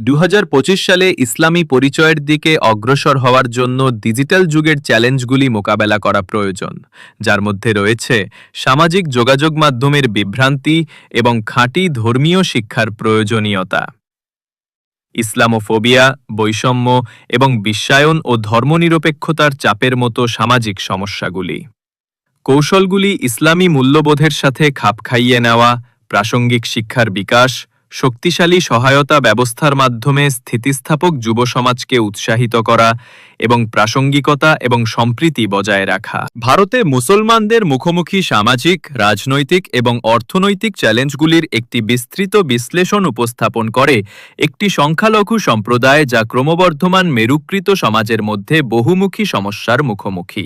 দু হাজার পঁচিশ সালে ইসলামী পরিচয়ের দিকে অগ্রসর হওয়ার জন্য ডিজিটাল যুগের চ্যালেঞ্জগুলি মোকাবেলা করা প্রয়োজন। যার মধ্যে রয়েছে সামাজিক যোগাযোগ মাধ্যমের বিভ্রান্তি এবং খাঁটি ধর্মীয় শিক্ষার প্রয়োজনীয়তা। ইসলামোফোবিয়া, বৈষম্য এবং বিশ্বায়ন ও ধর্মনিরপেক্ষতার চাপের মতো সামাজিক সমস্যাগুলি। কৌশলগুলি ইসলামী মূল্যবোধের সাথে খাপ খাইয়ে নেওয়া, প্রাসঙ্গিক শিক্ষার বিকাশ শক্তিশালী সহায়তা ব্যবস্থার মাধ্যমে স্থিতিস্থাপক যুব সমাজকে উৎসাহিত করা এবং প্রাসঙ্গিকতা এবং সম্প্রীতি বজায় রাখা। ভারতে মুসলমানদের মুখোমুখি সামাজিক, রাজনৈতিক এবং অর্থনৈতিক চ্যালেঞ্জগুলির একটি বিস্তৃত বিশ্লেষণ উপস্থাপন করে একটি সংখ্যালঘু সম্প্রদায় যা ক্রমবর্ধমান মেরুকৃত সমাজের মধ্যে বহুমুখী সমস্যার মুখোমুখি।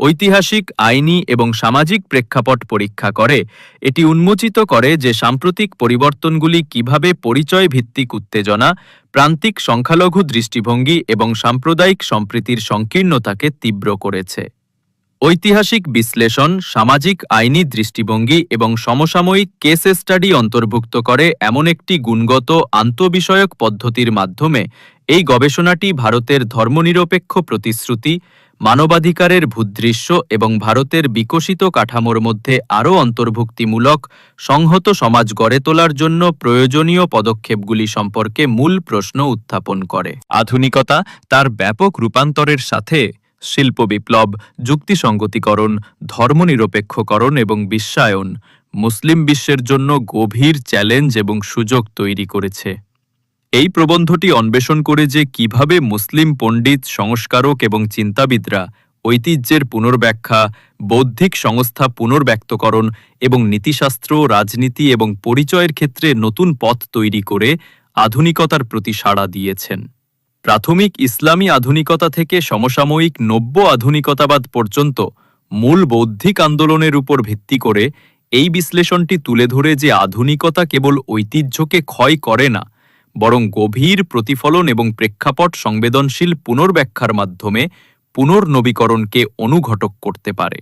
ঐতিহাসিক, আইনি এবং সামাজিক প্রেক্ষাপট পরীক্ষা করে। এটি উন্মোচিত করে যে সাম্প্রতিক পরিবর্তনগুলি কীভাবে পরিচয় ভিত্তিক উত্তেজনা, প্রান্তিক সংখ্যালঘু দৃষ্টিভঙ্গি এবং সাম্প্রদায়িক সম্প্রীতির সংকীর্ণতাকে তীব্র করেছে। ঐতিহাসিক বিশ্লেষণ, সামাজিক, আইনি দৃষ্টিভঙ্গি এবং সমসাময়িক কেস স্টাডি অন্তর্ভুক্ত করে এমন একটি গুণগত, আন্তবিষয়ক পদ্ধতির মাধ্যমে এই গবেষণাটি ভারতের ধর্মনিরপেক্ষ প্রতিশ্রুতি, মানবাধিকারের ভূদৃশ্য এবং ভারতের বিকশিত কাঠামোর মধ্যে আরও অন্তর্ভুক্তিমূলক, সংহত সমাজ গড়ে তোলার জন্য প্রয়োজনীয় পদক্ষেপগুলি সম্পর্কে মূল প্রশ্ন উত্থাপন করে। আধুনিকতা তার ব্যাপক রূপান্তরের সাথে শিল্প বিপ্লব, যুক্তিসঙ্গতিকরণ, ধর্মনিরপেক্ষকরণ এবং বিশ্বায়ন, মুসলিম বিশ্বের জন্য গভীর চ্যালেঞ্জ এবং সুযোগ তৈরি করেছে। এই প্রবন্ধটি অন্বেষণ করে যে কীভাবে মুসলিম পণ্ডিত, সংস্কারক এবং চিন্তাবিদরা ঐতিহ্যের পুনর্ব্যাখ্যা, বৌদ্ধিক সংস্থা পুনর্ব্যক্তকরণ এবং নীতিশাস্ত্র, রাজনীতি এবং পরিচয়ের ক্ষেত্রে নতুন পথ তৈরি করে আধুনিকতার প্রতি সাড়া দিয়েছেন। প্রাথমিক ইসলামী আধুনিকতা থেকে সমসাময়িক নব্য আধুনিকতাবাদ পর্যন্ত মূল বৌদ্ধিক আন্দোলনের উপর ভিত্তি করে এই বিশ্লেষণটি তুলে ধরে যে আধুনিকতা কেবল ঐতিহ্যকে ক্ষয় করে না বরং গভীর প্রতিফলন এবং প্রেক্ষাপট সংবেদনশীল পুনর্ব্যাখ্যার মাধ্যমে পুনর্নবীকরণকে অনুঘটক করতে পারে।